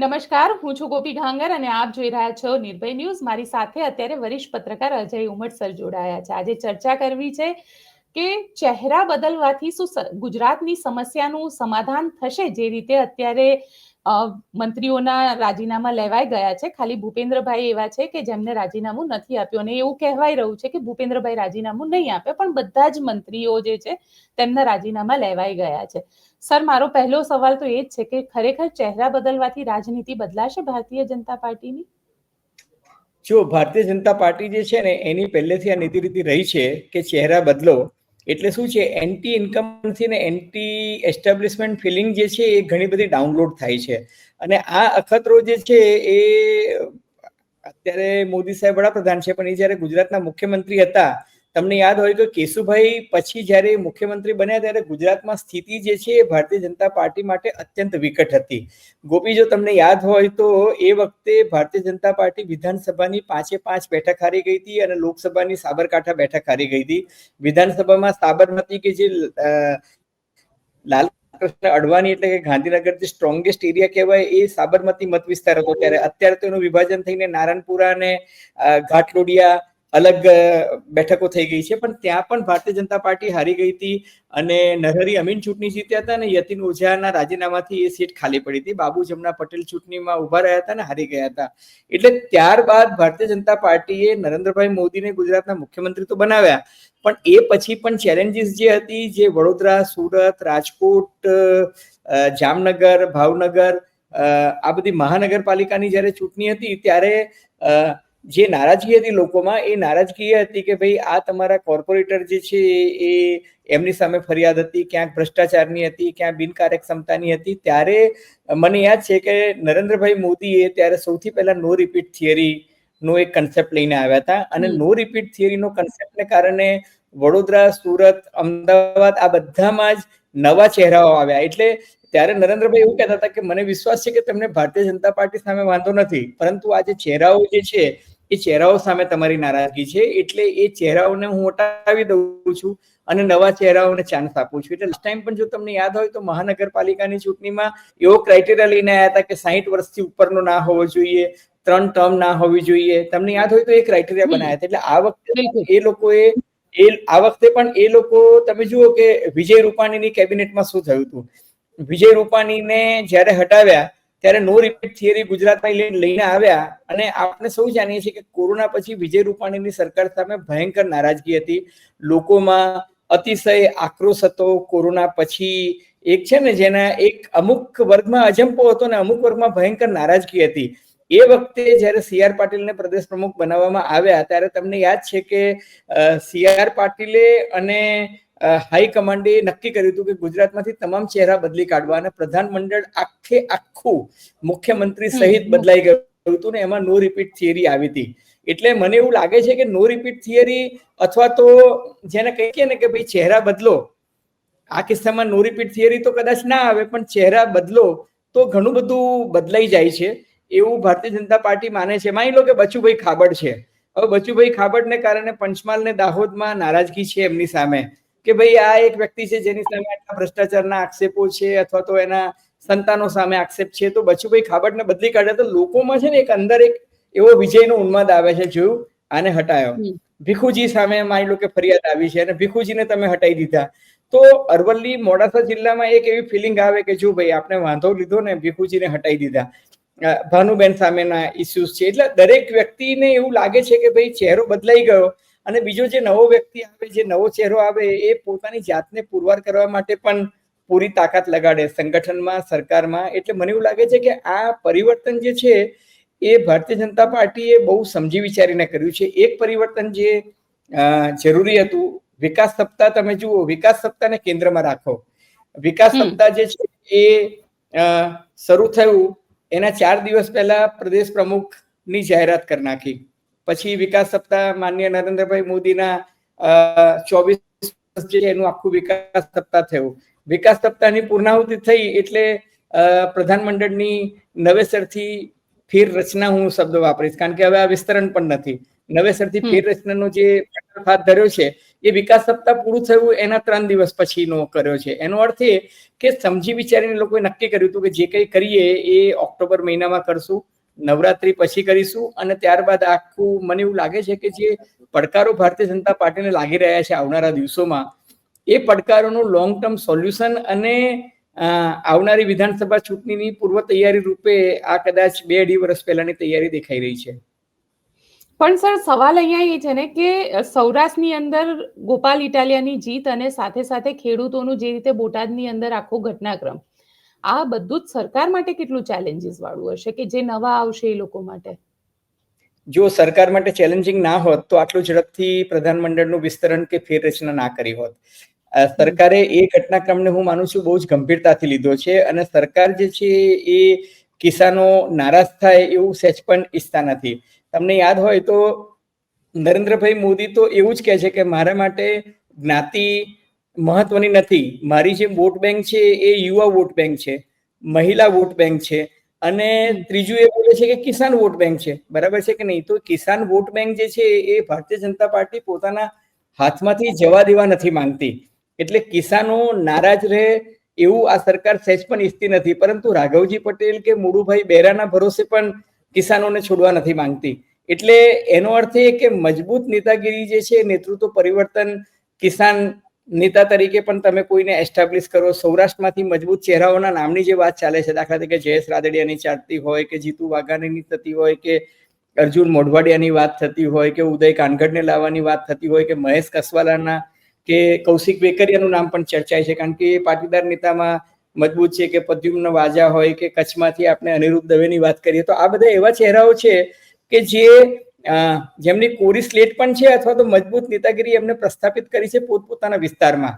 નમસ્કાર, હું છું ગોપી ઘાંગર અને આપ જોઈ રહ્યા છો નિર્ભય ન્યૂઝ. મારી સાથે અત્યારે વરિષ્ઠ પત્રકાર અજય ઉમટ સર જોડાયા છે. આજે ચર્ચા કરવી છે કે ચહેરા બદલવાથી શું ગુજરાતની સમસ્યાનું સમાધાન થશે? જે રીતે અત્યારે મંત્રીઓના રાજીનામા લેવાઈ ગયા છે. ખાલી ભૂપેન્દ્રભાઈ એવા છે કે જેમને રાજીનામું નથી આપ્યું. અને એવું કહેવાય રહ્યું છે કે ભૂપેન્દ્રભાઈ રાજીનામું નહીં આપે, પણ બધા જ મંત્રીઓ જે છે તેમના રાજીનામા લેવાઈ ગયા છે. સર, મારો પહેલો સવાલ તો એ જ છે કે ખરેખર ચહેરા બદલવાથી રાજનીતિ બદલાશે ભારતીય જનતા પાર્ટીની? જો ભારતીય જનતા પાર્ટી જે છે ને, એની પહેલેથી આ નીતિ રીતિ રહી છે કે ચહેરા બદલો એટલે શું છે એન્ટી ઇન્કમથી ને એન્ટી એસ્ટાબ્લિશમેન્ટ ફિલિંગ જે છે, એ ઘણી બધી ડાઉનલોડ થાય છે. અને આ અખતરો જે છે, એ અત્યારે મોદી સાહેબ વડાપ્રધાન છે, પણ એ જ્યારે ગુજરાતના મુખ્યમંત્રી હતા તમને યાદ હોય તો કેશુભાઈ પછી જ્યારે મુખ્યમંત્રી બન્યા ત્યારે ગુજરાતમાં સ્થિતિ જે છે એ ભારતીય જનતા પાર્ટી માટે અત્યંત વિકટ હતી. ગોપી, જો તમને યાદ હોય તો એ વખતે ભારતીય જનતા પાર્ટી વિધાનસભાની પાંચે પાંચ બેઠક હારી ગઈ હતી અને લોકસભાની સાબરકાંઠા બેઠક હારી ગઈ હતી. વિધાનસભામાં સાબરમતી કે જે લાલ કૃષ્ણ અડવાણી એટલે કે ગાંધીનગર જે સ્ટ્રોંગેસ્ટ એરિયા કહેવાય એ સાબરમતી મત વિસ્તાર હતો ત્યારે. અત્યારે તો એનું વિભાજન થઈને નારાયણપુરા અને ઘાટલોડિયા અલગ બેઠકો થઈ ગઈ છે. પણ ત્યાં પણ ભારતીય જનતા પાર્ટી હારી ગઈ હતી અને નરહરી અમીન ચૂંટણી જીત્યા હતા અને યતિન ઓઝાના રાજીનામાથી એ સીટ ખાલી પડી હતી. બાબુ જમના પટેલ ચૂંટણીમાં ઊભા રહ્યા હતા અને હારી ગયા હતા. એટલે ત્યારબાદ ભારતીય જનતા પાર્ટીએ નરેન્દ્રભાઈ મોદીને ગુજરાતના મુખ્યમંત્રી તો બનાવ્યા. પણ એ પછી પણ ચેલેન્જીસ જે હતી, જે વડોદરા, સુરત, રાજકોટ જામનગર, ભાવનગર આ બધી મહાનગરપાલિકાની જ્યારે ચૂંટણી હતી ત્યારે જે નારાજગી હતી લોકોમાં એ નારાજગી હતી કે ભાઈ આ તમારા કોર્પોરેટર જે છે એ એમની સામે ફરિયાદ હતી ક્યાંક ભ્રષ્ટાચારની હતી ક્યાંક બિનકાર્યક્ષમતાની હતી. ત્યારે મને યાદ છે કે નરેન્દ્રભાઈ મોદીએ ત્યારે સૌથી પહેલા નો રિપીટ થિયરી નો એક કન્સેપ્ટ લઈને આવ્યા હતા. અને નો રિપીટ થિયરીનો કન્સેપ્ટને કારણે વડોદરા સુરત અમદાવાદ આ બધામાં જ નવા ચહેરાઓ આવ્યા. એટલે ત્યારે નરેન્દ્રભાઈ એવું કહેતા હતા કે મને વિશ્વાસ છે કે તમને ભારતીય જનતા પાર્ટી સામે વાંધો નથી પરંતુ આ જે ચહેરાઓ જે છે એ ચહેરાઓ સામે તમારી નારાજગી છે એટલે એ ચહેરાઓને હું હટાવી દઉં છું અને નવા ચહેરાઓને ચાન્સ આપું છું. એટલે લાસ્ટ ટાઈમ પણ જો તમને યાદ હોય તો મહાનગરપાલિકાની ચૂંટણીમાં એવો ક્રાઇટેરિયા લઈને આવ્યા હતા કે સાહીઠ વર્ષથી ઉપરનો ના હોવો જોઈએ ત્રણ ટર્મ ના હોવી જોઈએ. તમને યાદ હોય તો એ ક્રાઇટેરિયા બનાવ્યા હતા. એટલે આ વખતે એ લોકોએ એ આ વખતે પણ એ લોકો તમે જુઓ કે વિજય રૂપાણીની કેબિનેટમાં શું થયું હતું? વિજય રૂપાણીને જ્યારે હટાવ્યા, ત્યારે નો રિપીટ થિયરી ગુજરાતમાં લઈને આવ્યા અને આપણે સૌ જાણીએ છીએ કે કોરોના પછી વિજય રૂપાણીની સરકાર સામે ભયંકર નારાજગી હતી. લોકોમાં અતિશય આક્રોશ હતો. કોરોના પછી એક છે ને જેના એક અમુક વર્ગમાં અજંપો હતો ને અમુક વર્ગમાં ભયંકર નારાજગી હતી. એ વખતે જ્યારે સી આર પાટીલને પ્રદેશ પ્રમુખ બનાવવામાં આવ્યા, ત્યારે તમને યાદ છે કે સી આર પાટીલે અને હાઈકમાન્ડે નક્કી કર્યું હતું કે ગુજરાતમાંથી તમામ ચહેરા બદલી કાઢવા અને પ્રધાનમંડળ આખે આખું મુખ્યમંત્રી સહિત બદલાઈ ગયું હતું ને એમાં નો રિપીટ થિયરી આવી હતી. એટલે મને એવું લાગે છે કે નો રિપીટ થિયરી અથવા તો જેને કહીએ ને કે ભાઈ ચહેરા બદલો આ કિસ્સામાં નો રિપીટ થિયરી તો કદાચ ના આવે પણ ચહેરા બદલો તો ઘણું બધું બદલાઈ જાય છે. એવું ભારતીય જનતા પાર્ટી માને છે. માની લો કે બચુભાઈ ખાબડ છે. હવે બચુભાઈ ખાબડને કારણે પંચમહાલ ને દાહોદમાં નારાજગી છે એમની સામે. કે ભાઈ આ એક વ્યક્તિ છે જેની સામે આટલા ભ્રષ્ટાચારના આક્ષેપો છે અથવા તો એના સંતાનો સામે આક્ષેપ છે તો બચુભાઈ ખાબડને બદલી કાઢે તો લોકોમાં છે ને એક અંદર એક એવો વિજયનો ઉન્માદ આવે છે જોયું? આને હટાયો. ભીખુજી સામે માની લો કે ફરિયાદ આવી છે અને ભીખુજીને તમે હટાવી દીધા. તો અરવલ્લી મોડાસા જિલ્લામાં એક એવી ફિલિંગ આવે કે જો ભાઈ આપણે વાંધો લીધો ને ભીખુજીને હટાવી દીધા. ભાનુબેન સામેના ઇસ્યુઝ છે. એટલે દરેક વ્યક્તિને એવું લાગે છે કે ભાઈ ચહેરો બદલાઈ ગયો. અને બીજો જે નવો વ્યક્તિ આવે જે નવો ચહેરો આવે એ પોતાની જાતને પુરવાર કરવા માટે પણ પૂરી તાકાત લગાડે સંગઠનમાં સરકારમાં. એટલે મને એવું લાગે છે કે આ પરિવર્તન જે છે એ ભારતીય જનતા પાર્ટીએ બહુ સમજી વિચારીને કર્યું છે. એક પરિવર્તન જે જરૂરી હતું વિકાસ સપ્તાહ તમે જુઓ વિકાસ સપ્તાહને કેન્દ્રમાં રાખો. વિકાસ સપ્તાહ જે છે એ શરૂ થયું. એના ચાર દિવસ પહેલા પ્રદેશ પ્રમુખની જાહેરાત કરી નાખી. પછી વિકાસ સપ્તાહ માન્ય નરેન્દ્રભાઈ મોદીના ચોવીસ જે એનું આખું વિકાસ સપ્તાહ થયું. વિકાસ સપ્તાહની પૂર્ણાહુતિ થઈ એટલે પ્રધાનમંડળની નવેસરથી ફેર રચના હું શબ્દ વાપરીશ કારણ કે હવે આ વિસ્તરણ પણ નથી. નવેસરથી ફેર રચનાનો જે હાથ ધર્યો છે એ વિકાસ સપ્તાહ પૂરું થયું એના ત્રણ દિવસ પછીનો કર્યો છે. એનો અર્થ એ કે સમજી વિચારીને લોકોએ નક્કી કર્યું હતું કે જે કંઈ કરીએ એ ઓક્ટોબર મહિનામાં કરશું. નવરાત્રી પછી કરીશું અને ત્યારબાદ આખું, મને એવું લાગે છે કે જે પડકારો ભારતીય જનતા પાર્ટીને લાગી રહ્યા છે આવનારા દિવસોમાં, એ પડકારોનું લોંગ ટર્મ સોલ્યુશન અને આવનારી વિધાનસભા ચૂંટણીની પૂર્વ તૈયારી રૂપે આ કદાચ બે અઢી વર્ષ પહેલાની તૈયારી દેખાઈ રહી છે. પણ સર, સવાલ અહીંયા એ છે ને કે સૌરાષ્ટ્રની અંદર ગોપાલ ઇટાલિયાની જીત અને સાથે સાથે ખેડૂતોનું જે રીતે બોટાદની અંદર આખો ઘટનાક્રમ આ બધું જ સરકાર માટે કેટલું ચેલેન્જીસ વાળું હશે કે જે નવા આવશે એ લોકો માટે? જો સરકાર માટે ચેલેન્જિંગ ના હોત, તો આટલું ઝડપથી પ્રધાનમંડળનું વિસ્તરણ કે ફેરરચના ના કરી હોત. સરકારે એ ઘટનાક્રમને હું માનું છું બહુ જ ગંભીરતાથી લીધો છે અને સરકાર જે છે એ કિસાનો નારાજ થાય એવું સહેજ પણ ઈચ્છતા નથી. તમને યાદ હોય તો નરેન્દ્રભાઈ મોદી તો એવું જ કહે છે કે મારા માટે જ્ઞાતિ મહત્વની નથી. મારી જે વોટ બેંક છે એ યુવા વોટ બેંક છે, મહિલા વોટ બેંક છે અને ત્રીજું એ બોલે છે કે કિસાન વોટ બેંક છે. બરાબર છે કે નહીં? તો કિસાન વોટ બેંક જે છે એ ભારતીય જનતા પાર્ટી પોતાના હાથમાંથી જવા દેવા નથી માંગતી. એટલે કિસાનો નારાજ રહે એવું આ સરકાર સહેજ પણ ઈચ્છતી નથી. પરંતુ રાઘવજી પટેલ કે મુળુભાઈ બેરાના ભરોસે પણ કિસાનોને છોડવા નથી માંગતી. એટલે એનો અર્થ એ કે મજબૂત નેતાગીરી જે છે, નેતૃત્વ પરિવર્તન, કિસાન નેતા તરીકે પણ તમે કોઈને એસ્ટાબ્લિશ કરો. સૌરાષ્ટ્રમાંથી મજબૂત ચહેરાઓના નામની જે વાત ચાલે છે, દાખલા તરીકે જયેશ રાદડિયાની ચાલતી હોય કે જીતુ વાઘાણીની થતી હોય કે અર્જુન મોઢવાડિયાની વાત થતી હોય કે ઉદય કાનગડને લાવવાની વાત થતી હોય કે મહેશ કસવાલાના કે કૌશિક વેકરિયાનું નામ પણ ચર્ચાય છે. કારણ કે એ પાટીદાર નેતામાં મજબૂત છે કે પદ્યુમ્ન વાજા હોય કે કચ્છમાંથી આપણે અનિરુદ્ધ દવેની વાત કરીએ તો આ બધા એવા ચહેરાઓ છે કે જે જેમની કોરી સ્લેટ પણ છે અથવા તો મજબૂત નેતાગીરી એમને પ્રસ્થાપિત કરી છે પોતપોતાના વિસ્તારમાં.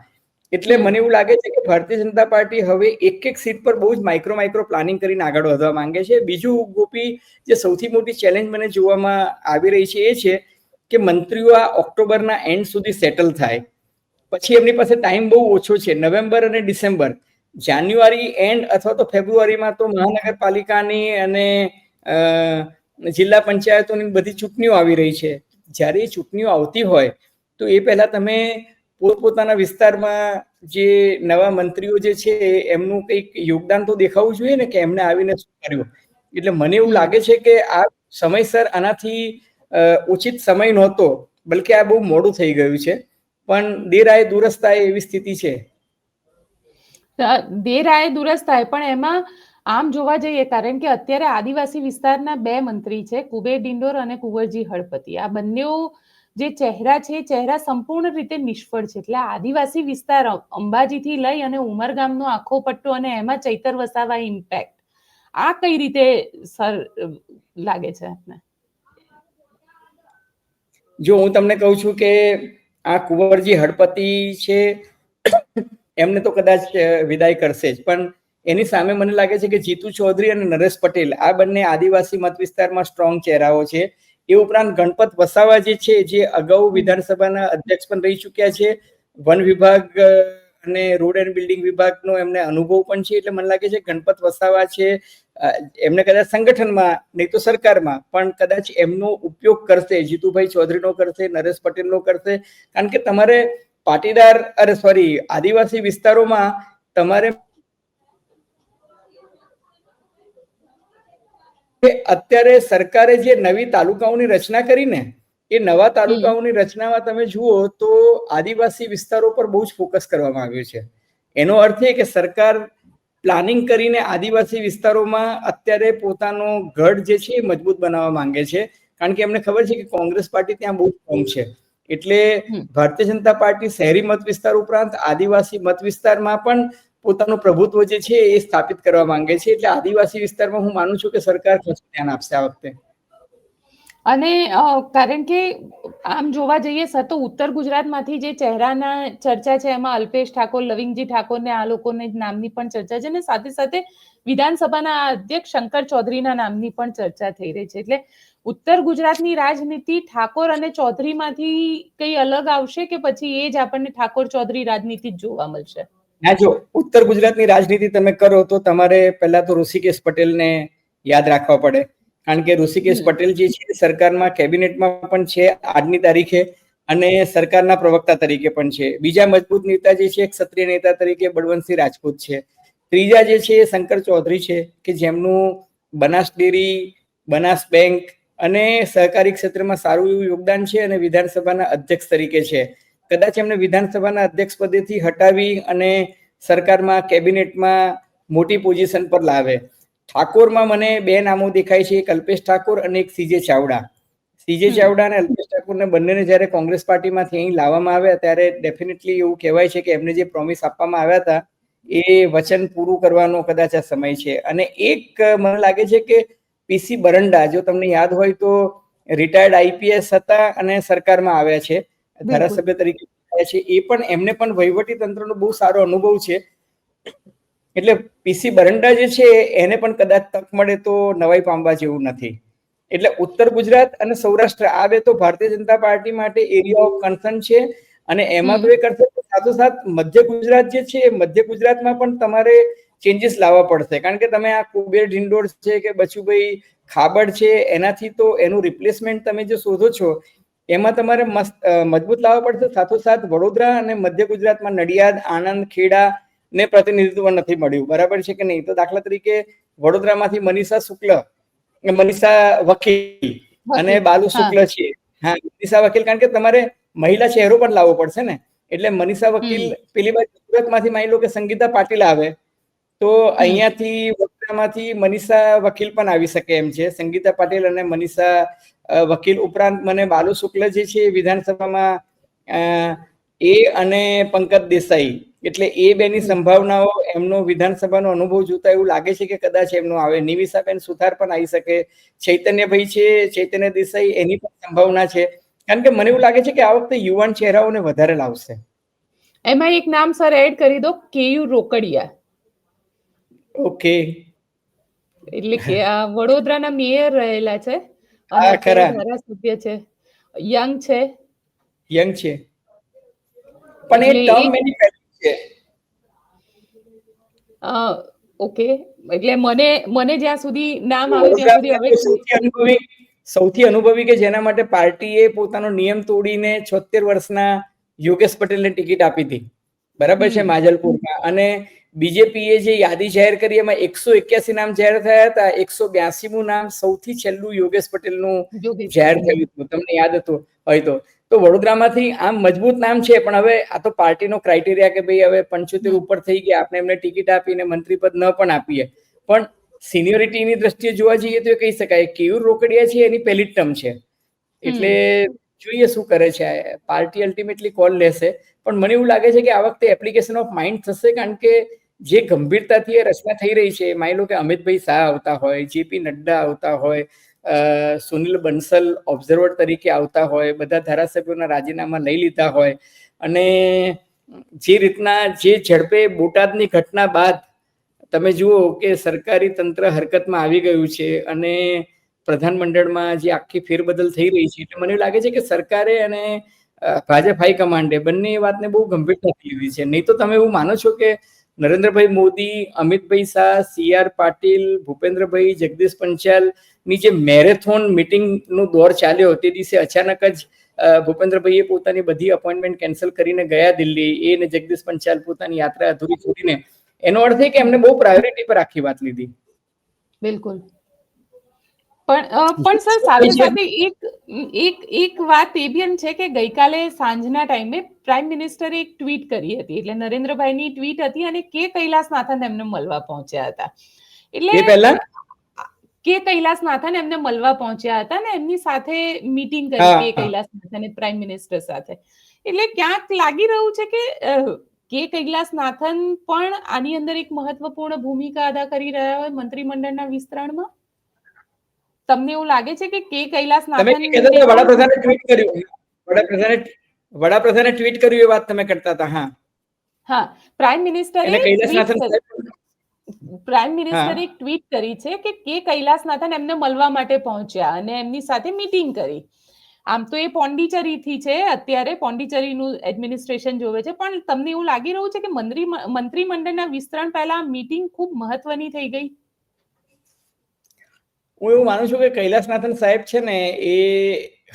એટલે મને એવું લાગે છે કે ભારતીય જનતા પાર્ટી હવે એક એક સીટ પર બહુ જ માઇક્રો માઇક્રો પ્લાનિંગ કરીને આગળ વધવા માંગે છે. બીજું ગોપી જે સૌથી મોટી ચેલેન્જ મને જોવામાં આવી રહી છે એ છે કે મંત્રીઓ આ ઓક્ટોબરના એન્ડ સુધી સેટલ થાય. પછી એમની પાસે ટાઈમ બહુ ઓછો છે નવેમ્બર અને ડિસેમ્બર. જાન્યુઆરી એન્ડ અથવા તો ફેબ્રુઆરીમાં તો મહાનગરપાલિકાની અને અ, જિલ્લા પંચાયતોની બધી ચૂંટણીઓ આવી રહી છે. જ્યારે એ ચૂંટણીઓ આવતી હોય, તો એ પહેલા તમે પોતપોતાના વિસ્તારમાં જે નવા મંત્રીઓ જે છે, એમનું કંઈક યોગદાન તો દેખાવું જોઈએ ને કે એમને આવીને શું કર્યું? એટલે મને એવું લાગે છે કે આ સમયસર આનાથી ઉચિત સમય નહોતો, બલકે આ બહુ મોડું થઈ ગયું છે. પણ દેરાય દુરસ્તાય એવી સ્થિતિ છે. દેરાય દુરસ્તાય, પણ એમાં આમ જોવા જઈએ, કારણ કે અત્યારે આદિવાસી વિસ્તારના બે મંત્રી છે, કુબેર ડિંડોર અને કુંવરજી હળપતિ. આ બંનેઓ જે ચહેરા છે ચહેરા સંપૂર્ણ રીતે નિષ્ફળ છે. એટલે આદિવાસી વિસ્તાર અંબાજીથી લઈ અને ઉમરગામનો આખો પટ્ટો અને એમાં ચૈતર વસાવા ઇમ્પેક્ટ આ કઈ રીતે સર, લાગે છે આપને? જો હું તમને કહું છું કે આ કુંવરજી હળપતિ છે, એમને તો કદાચ વિદાય કરશે જ. પણ એની સામે મને લાગે છે કે જીતુ ચૌધરી અને નરેશ પટેલ આ બંને આદિવાસી મત વિસ્તારમાં સ્ટ્રોંગ ચહેરાઓ છે. એ ઉપરાંત ગણપત વસાવા જે છે, જે અગાઉ વિધાનસભાના અધ્યક્ષ પણ રહી ચૂક્યા છે. વન વિભાગ અને રોડ એન્ડ બિલ્ડિંગ વિભાગનો એમને અનુભવ પણ છે. એટલે મને લાગે છે ગણપત વસાવા છે એમને કદાચ સંગઠનમાં, નહીં તો સરકારમાં, પણ કદાચ એમનો ઉપયોગ કરશે, જીતુભાઈ ચૌધરીનો કરશે, નરેશ પટેલનો કરશે. કારણ કે તમારે પાટીદાર, અરે સોરી આદિવાસી વિસ્તારોમાં તમારે કે અત્યારે સરકારે જે નવી તાલુકાઓની રચના કરી ને એ નવા તાલુકાઓની રચનામાં તમે જુઓ તો આદિવાસી વિસ્તારો પર બહુ જ ફોકસ કરવામાં આવ્યું છે. એનો અર્થ એ કે સરકાર પ્લાનિંગ કરીને આદિવાસી વિસ્તારોમાં અત્યારે પોતાનો ગઢ જે છે એ મજબૂત બનાવવા માંગે છે. કારણ કે એમને ખબર છે કે કોંગ્રેસ પાર્ટી ત્યાં બહુ સ્ટ્રોંગ છે. એટલે ભારતીય જનતા પાર્ટી શહેરી મત વિસ્તાર ઉપરાંત આદિવાસી મત વિસ્તારમાં પણ પોતાનું પ્રભુત્વ જે છે એ સ્થાપિત કરવા માંગે છે. એટલે આદિવાસી વિસ્તારમાં હું માનું છું કે સરકાર ખાસું ધ્યાન આપશે આ વખતે. અને કારણ કે આમ જોવા જઈએ તો ઉત્તર ગુજરાતમાંથી જે ચહેરાના ચર્ચા છે, એમાં અલ્પેશ ઠાકોર, લવિંગજી ઠાકોરને આ લોકોને નામની પણ ચર્ચા છે, અને સાથે સાથે વિધાનસભાના અધ્યક્ષ શંકર ચૌધરીના નામની પણ ચર્ચા થઈ રહી છે. એટલે ઉત્તર ગુજરાતની રાજનીતિ ઠાકોર અને ચૌધરીમાંથી કઈ અલગ આવશે કે પછી એ જ આપણને ઠાકોર ચૌધરી રાજનીતિ જ જોવા મળશે? ના જો ઉત્તર ગુજરાતની રાજનીતિ તમે કરો તો તમારે પહેલા તો ઋષિકેશ પટેલને યાદ રાખવા પડે. કારણ કે ઋષિકેશ પટેલ જે છે સરકારમાં કેબિનેટમાં પણ છે આજની તારીખે અને સરકારના પ્રવક્તા તરીકે પણ છે. બીજા મજબૂત નેતા જે છે ક્ષત્રિય નેતા તરીકે બળવંતસિંહ રાજપૂત છે. ત્રીજા જે છે એ શંકર ચૌધરી છે કે જેમનું બનાસ ડેરી બનાસ બેંક અને સહકારી ક્ષેત્રમાં સારું એવું યોગદાન છે અને વિધાનસભાના અધ્યક્ષ તરીકે છે. કદાચ એમને વિધાનસભાના અધ્યક્ષ પદેથી હટાવી અને સરકારમાં કેબિનેટમાં મોટી પોઝિશન પર લાવે. ઠાકોરમાં મને બે નામો દેખાય છે એક અલ્પેશ ઠાકોર અને એક સીજે ચાવડા. સીજે ચાવડા અને અલ્પેશ ઠાકોરને બંનેને જ્યારે કોંગ્રેસ પાર્ટીમાંથી અહીં લાવવામાં આવ્યા ત્યારે ડેફિનેટલી એવું કહેવાય છે કે એમને જે પ્રોમિસ આપવામાં આવ્યા હતા એ વચન પૂરું કરવાનો કદાચ આ સમય છે. અને એક મને લાગે છે કે પીસી બરંડા જો તમને યાદ હોય તો રિટાયર્ડ આઈપીએસ હતા અને સરકારમાં આવ્યા છે. ધારાસભ્ય તરીકે છે. એ પણ એમને પણ વહીવટી તંત્રનો બહુ સારો અનુભવ છે. એટલે પીસી બરંડા જે છે એને પણ કદાચ તક મળે તો નવાઈ પામવા જેવું નથી. એટલે ઉત્તર ગુજરાત અને સૌરાષ્ટ્ર આ બે તો ભારતીય જનતા પાર્ટી માટે એરિયા ઓફ કન્સર્ન છે. અને એમાં તો એ કરશે સાથોસાથ મધ્ય ગુજરાત જે છે મધ્ય ગુજરાતમાં પણ તમારે ચેન્જીસ લાવવા પડશે. કારણ કે તમે આ કુબેર ઢિંડોળ છે કે બચુભાઈ ખાબડ છે એનાથી તો એનું રિપ્લેસમેન્ટ તમે જે શોધો છો એમાં તમારે મસ્ત મજબૂત લાવવા પડશે. સાથોસાથ વડોદરા અને મધ્ય ગુજરાતમાં નડિયાદ આણંદ ખેડા ને પ્રતિનિધિત્વ નથી મળ્યું. બરાબર છે કે નહીં? તો દાખલા તરીકે વડોદરામાંથી મનીષા શુક્લ મનીષા વકીલ અને બાલુ શુક્લ છે. હા મનીષા વકીલ કારણ કે તમારે મહિલા ચહેરો પણ લાવવો પડશે ને? એટલે મનીષા વકીલ પેલી બાજુ સુરતમાંથી માની લો કે સંગીતા પાટીલ આવે તો અહીંયાથી વડોદરામાંથી મનીષા વકીલ પણ આવી શકે એમ છે. સંગીતા પાટીલ અને મનીષા વકીલ ઉપરાંત મને બાલુ શુક્લ જે છે વિધાનસભામાં એ અને પંકજ દેસાઈ એટલે એ બેની સંભાવનાઓ એમનો વિધાનસભાનો અનુભવ જોતા એવું લાગે છે કે કદાચ એમનો આવે. નિવિસાબેન સુથાર પણ આવી શકે. ચૈતન્યભાઈ છે ચૈતન્ય દેસાઈ એની પણ સંભાવના છે. કારણ કે મને એવું લાગે છે કે આ વખતે યુવાન ચહેરાઓને વધારે લાવશે. એમાં એક નામ સર એડ કરી દો કેયુ રોકડિયા. ઓકે. એટલે કે આ વડોદરાના મેયર રહેલા છે. હા, ખરા. ધારાસભ્ય છે. યંગ છે. યંગ છે. પણ એ ટર્મ એની પહેલી છે. ઓકે. એટલે મને મને જ્યાં સુધી નામ આવે ત્યાં સુધી હવે સૌથી અનુભવી સૌથી અનુભવી કે જેના માટે પાર્ટીએ પોતાનો નિયમ તોડીને છોતેર વર્ષના યોગેશ પટેલને ટિકિટ આપી હતી. બરાબર છે માજલપુરમાં. અને બીજેપીએ જે યાદી જાહેર કરી એમાં એકસો એક્યાસી નામ જાહેર થયા હતા એકસો બ્યાસીમું નામ સૌથી છેલ્લું યોગેશ પટેલનું જાહેર થયું હતું. તમને યાદ હતું? હોય તો. તો વડોદરામાંથી આમ મજબૂત નામ છે પણ હવે આ તો પાર્ટીનો ક્રાઇટેરિયા કે ભાઈ હવે પંચોતેર ઉપર થઈ ગયા આપણે એમને ટિકિટ આપીને મંત્રીપદ ન પણ આપીએ. પણ સિનિયોરિટીની દ્રષ્ટિએ જોવા જઈએ તો એ કહી શકાય કેયુર રોકડિયા છે એની પહેલી ટર્મ છે. એટલે જોઈએ શું કરે છે. પાર્ટી અલ્ટિમેટલી કોલ લેશે? પણ મને એવું લાગે છે કે આ વખતે એપ્લિકેશન ઓફ માઇન્ડ થશે કારણ કે જે ગંભીરતાથી એ રચના થઈ રહી છે, માની લો કે અમિતભાઈ શાહ આવતા હોય, જેપી નડ્ડા આવતા હોય સુનિલ બંસલ ઓબ્ઝર્વર તરીકે આવતા હોય, બધા ધારાસભ્યોના રાજીનામા લઈ લીધા હોય અને જે રીતના જે ઝડપે બોટાદની ઘટના બાદ તમે જુઓ કે સરકારી તંત્ર હરકતમાં આવી ગયું છે અને પ્રધાનમંડળમાં જે આખી ફેરબદલ થઈ રહી છે, એટલે મને લાગે છે કે સરકારે અને ભાજપ ભાજપ હાઈકમાન્ડે બંને એ વાતને બહુ ગંભીરતાથી લીધી છે. નહીં તો તમે એવું માનો છો કે નરેન્દ્રભાઈ મોદી, અમિતભાઈ શાહ, સી આર પાટીલ, ભૂપેન્દ્રભાઈ, જગદીશ પંચાલની જે મેરેથોન નો દોર ચાલ્યો તે દિવસે અચાનક જ ભૂપેન્દ્રભાઈએ પોતાની બધી અપોઇન્ટમેન્ટ કેન્સલ કરીને ગયા દિલ્હી. એ ને જગદીશ પંચાલ પોતાની યાત્રા અધૂરી છોડીને. એનો અર્થ એ કે એમને બહુ પ્રાયોરિટી પર આખી વાત લીધી. બિલકુલ. પણ પણ સર સાથે સાથે એક એક એક વાત એ બી છે કે ગઈકાલે સાંજના ટાઈમે પ્રાઇમ મિનિસ્ટરે એક ટ્વીટ કરી હતી. એટલે નરેન્દ્રભાઈની ટ્વીટ હતી અને કે કૈલાસનાથન એમને મળવા પહોંચ્યા હતા. એટલે પહેલા? કે કૈલાસનાથન એમને મળવા પહોંચ્યા હતા ને એમની સાથે મીટિંગ કરી કે કૈલાસનાથન પ્રાઇમ મિનિસ્ટર સાથે. એટલે ક્યાંક લાગી રહ્યું છે કે કે કૈલાસનાથન પણ આની અંદર એક મહત્વપૂર્ણ ભૂમિકા અદા કરી રહ્યા હોય મંત્રીમંડળના વિસ્તરણમાં? તમને એવું લાગે છે કે કે કૈલાસ કૈલાસનાથન વડાપ્રધાને ટ્વીટ કર્યું. વડાપ્રધાને વડાપ્રધાને ટ્વીટ કર્યું એ વાત તમે કરતા હતા હા. હા પ્રાઇમ મિનિસ્ટરે પ્રાઇમ મિનિસ્ટરે એક ટ્વીટ કરી છે કે કે કૈલાસનાથન એમને મળવા માટે પહોંચ્યા અને એમની સાથે મીટિંગ કરી. આમ તો એ પોંડિચેરીથી છે અત્યારે પોંડિચેરીનું એડમિનિસ્ટ્રેશન જોવે છે. પણ તમને એવું લાગી રહ્યું છે કે મંત્રી મંત્રીમંડળના વિસ્તરણ પહેલા મીટિંગ ખૂબ મહત્વની થઈ ગઈ? હું એવું માનું છું કે કૈલાસનાથન સાહેબ છે ને એ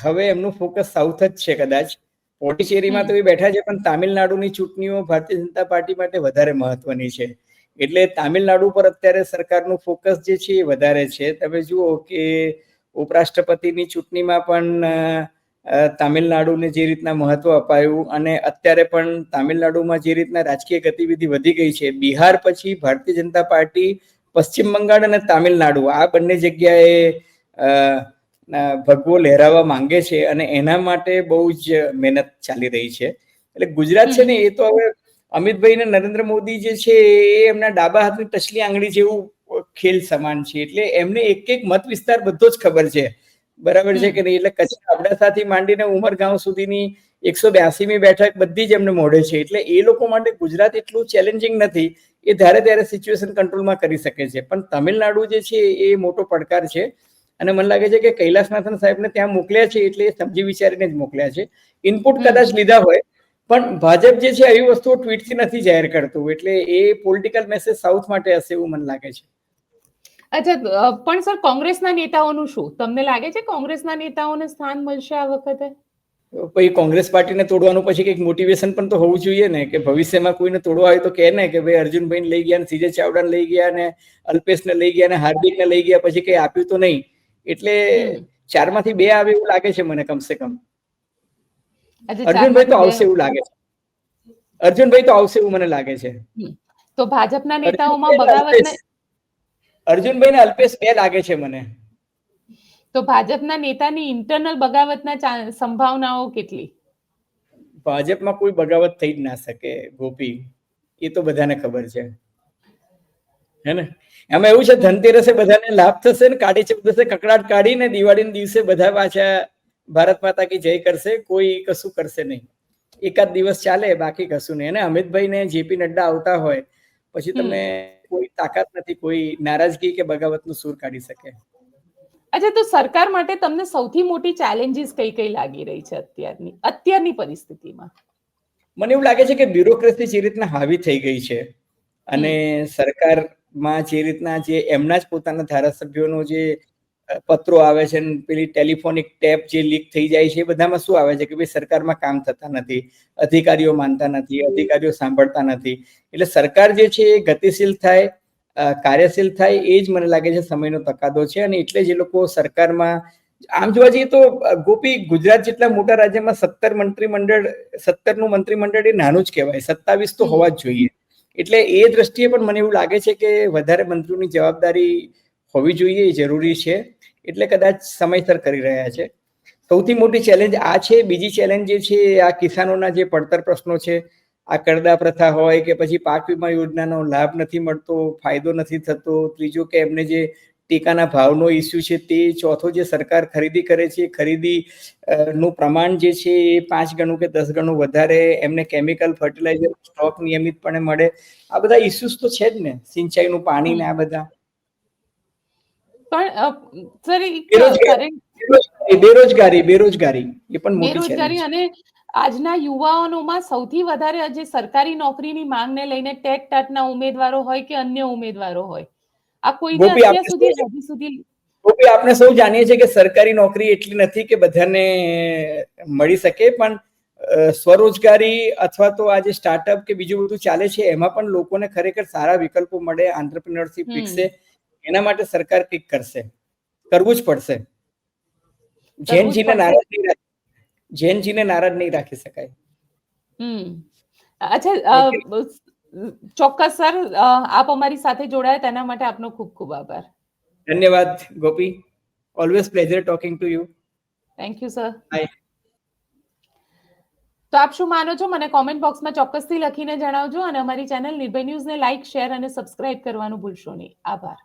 હવે એમનું ફોકસ સાઉથ જ છે કદાચ. પોંડિચેરીમાં તો એ બેઠા છે પણ તામિલનાડુની ચૂંટણીઓ ભારતીય જનતા પાર્ટી માટે વધારે મહત્વની છે. એટલે તામિલનાડુ પર અત્યારે સરકારનું ફોકસ જે છે એ વધારે છે. તમે જુઓ કે ઉપરાષ્ટ્રપતિની ચૂંટણીમાં પણ તામિલનાડુને જે રીતના મહત્વ અપાયું અને અત્યારે પણ તામિલનાડુમાં જે રીતના રાજકીય ગતિવિધિ વધી ગઈ છે. બિહાર પછી ભારતીય જનતા પાર્ટી પશ્ચિમ બંગાળ અને તામિલનાડુ આ બંને જગ્યાએ ભગવો લહેરાવા માંગે છે અને એના માટે બહુ જ મહેનત ચાલી રહી છે. એટલે ગુજરાત છે ને એ તો હવે અમિતભાઈ ને નરેન્દ્ર મોદી જે છે એ એમના ડાબા હાથની ટચલી આંગળી જેવું ખેલ સમાન છે. એટલે એમને એક એક મત વિસ્તાર બધો જ ખબર છે. બરાબર છે કે નહીં? એટલે કચ્છ અબડાસાથી માંડીને ઉમરગાંવ સુધીની એકસો બ્યાસીમી બેઠક બધી જ એમને મોઢે છે. એટલે એ લોકો માટે ગુજરાત એટલું ચેલેન્જિંગ નથી એ ધારે ત્યારે સિચ્યુએશન કંટ્રોલમાં કરી શકે છે. પણ તમિલનાડુ જે છે એ મોટો પડકાર છે. અને મને લાગે છે કે કૈલાસનાથન સાહેબને ત્યાં મોકલ્યા છે એટલે સમજી વિચારીને જ મોકલ્યા છે. ઇનપુટ કદાચ લીધા હોય પણ ભાજપ જે છે આવી વસ્તુઓ ટ્વીટથી નથી જાહેર કરતું. એટલે એ પોલિટિકલ મેસેજ સાઉથ માટે હશે એવું મને લાગે છે. અચ્છા પણ સર કોંગ્રેસના નેતાઓનું શું? તમને લાગે છે કોંગ્રેસના નેતાઓને સ્થાન મળશે આ વખતે? પછી કોંગ્રેસ પાર્ટીને તોડવાનું પછી કંઈક મોટિવેશન પણ તો હોવું જોઈએ ને કે ભવિષ્યમાં કોઈને તોડવા હોય તો કે ને કે ભાઈ અર્જુનભાઈને લઈ ગયા ને સીજે ચાવડાને લઈ ગયા ને અલ્પેશને લઈ ગયા ને હાર્દિકને લઈ ગયા પછી કંઈ આપ્યું તો નહીં. એટલે. ચારમાંથી બે આવે એવું લાગે છે મને કમસે કમ. અર્જુનભાઈ તો આવશે એવું લાગે છે. અર્જુનભાઈ તો આવશે એવું મને લાગે છે. તો ભાજપના નેતાઓમાં બગાવત અર્જુનભાઈ ને અલ્પેશ બે લાગે છે મને. તો ભાજપના નેતાની ઇન્ટરનલ બગાવતના સંભાવનાઓ કેટલી? ભાજપમાં કોઈ બગાવત થઈ જ ના શકે ગોપી. એ તો બધાને ખબર છે. હે ને? એમાં એવું છે ધનતેરસે બધાને લાભ થશે ને કાઢી ચૌદસે કકડાટ કાઢીને દિવાળીના દિવસે બધા પાછા ભારત માતા કી જય કરશે કોઈ કશું કરશે નહીં. એકાદ દિવસ ચાલે બાકી કશું નહીં. અને અમિતભાઈ ને જેપી નડ્ડા આવતા હોય પછી તમે કોઈ તાકાત નથી કોઈ નારાજગી કે બગાવતનું સૂર કાઢી શકે. અચ્છા, તો સરકાર માટે તમને સૌથી મોટી ચેલેન્જીસ કઈ કઈ લાગી રહી છે અત્યારની અત્યારની પરિસ્થિતિમાં? મને એવું લાગે છે કે બ્યુરોક્રેસી જે રીતના હાવી થઈ ગઈ છે અને સરકારમાં જે રીતના જે એમના જ પોતાના ધારાસભ્યોનો જે પત્રો આવે છે ને પેલી ટેલિફોનિક ટેપ જે લીક થઈ જાય છે એ બધામાં શું આવે છે કે ભાઈ સરકારમાં કામ થતા નથી, અધિકારીઓ માનતા નથી, અધિકારીઓ સાંભળતા નથી. એટલે સરકાર જે છે એ ગતિશીલ થાય કાર્યશીલ થાય એ જ મને લાગે છે સમયનો તકાદો છે અને એટલે જ એ લોકો સરકારમાં આમ જોવા જઈએ તો ગોપી ગુજરાત જેટલા મોટા રાજ્યમાં સત્તર મંત્રીમંડળ, સત્તરનું મંત્રીમંડળ એ નાનું જ કહેવાય, સત્તાવીસ તો હોવા જ જોઈએ. એટલે એ દ્રષ્ટિએ પણ મને એવું લાગે છે કે વધારે મંત્રીઓની જવાબદારી હોવી જોઈએ, એ જરૂરી છે. એટલે કદાચ સમયસર કરી રહ્યા છે. સૌથી મોટી ચેલેન્જ આ છે. બીજી ચેલેન્જ જે છે આ કિસાનોના જે પડતર પ્રશ્નો છે આ કરદા પ્રથા હોય કે પછી પાક વીમા યોજનાનો લાભ નથી મળતો ફાયદો નથી થતો ત્રીજો કે એમને જે ટેકાના ભાવનો ઇસ્યુ છે તે ચોથો જે સરકાર ખરીદી કરે છે ખરીદી નું પ્રમાણ જે છે એ પાંચ ગણું કે દસ ગણું વધારે એમને કેમિકલ ફર્ટિલાઇઝર સ્ટોક નિયમિતપણે મળે આ બધા ઇસ્યુઝ તો છે જ ને સિંચાઈનું પાણી ને આ બધા પણ સર બેરોજગારી. બેરોજગારી બેરોજગારી એ પણ મોટી બેરોજગારી છે. અને આજના યુવાઓમાં સૌથી વધારે જે સરકારી નોકરીની માંગને લઈને ટેટ ટાટના ઉમેદવારો હોય કે અન્ય ઉમેદવારો હોય? આ કોઈને અત્યાર સુધી હજી સુધી ગોપી આપણે સૌ જાણીએ છીએ કે સરકારી નોકરી એટલી નથી કે બધાને મળી શકે પણ સ્વરોજગારી અથવા તો આ જે સ્ટાર્ટઅપ કે બીજું બધું ચાલે છે એમાં પણ લોકોને ખરેખર સારા વિકલ્પો મળે આંતરપ્રિન્યોરશિપ વિકસે એના માટે સરકાર કંઈક કરશે કરવું જ પડશે. જૈનજીને. નારાજ નહીં જૈનજીને નારાજ નહીં રાખી શકાય. અચ્છા ચોક્કસ સર આપ અમારી સાથે જોડાયા તેના માટે આપનો ખૂબ ખૂબ આભાર. ધન્યવાદ Gopi. Always pleasure talking to you thank you sir. તો આપ શું માનો છો? મને કોમેન્ટ બોક્સમાં ચોક્કસથી લખીને જણાવજો અને અમારી ચેનલ નિર્ભય ન્યૂઝને લાઇક શેર અને સબસ્ક્રાઇબ કરવાનું ભૂલશો નહીં. આભાર.